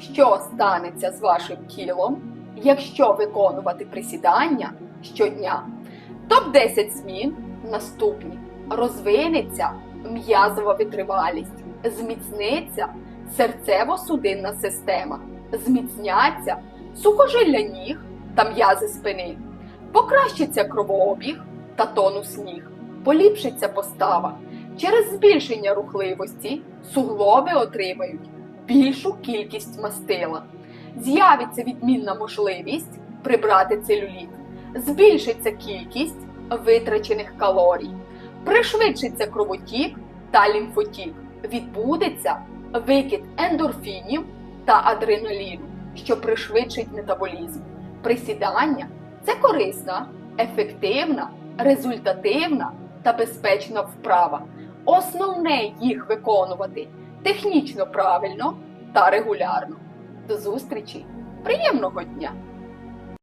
що станеться з вашим тілом, якщо виконувати присідання щодня. Топ-10 змін наступні: розвинеться м'язова витривалість, зміцниться серцево-судинна система, зміцняться сухожилля ніг та м'язи спини, покращиться кровообіг та тонус ніг, поліпшиться постава. Через збільшення рухливості суглоби отримають більшу кількість мастила. З'явиться відмінна можливість прибрати целюліт, збільшиться кількість витрачених калорій, пришвидшиться кровотік та лімфотік, відбудеться викид ендорфінів та адреналіну, що пришвидшить метаболізм. Присідання це корисна, ефективна, результативна та безпечна вправа. Основне їх виконувати технічно правильно та регулярно. До зустрічі! Приємного дня!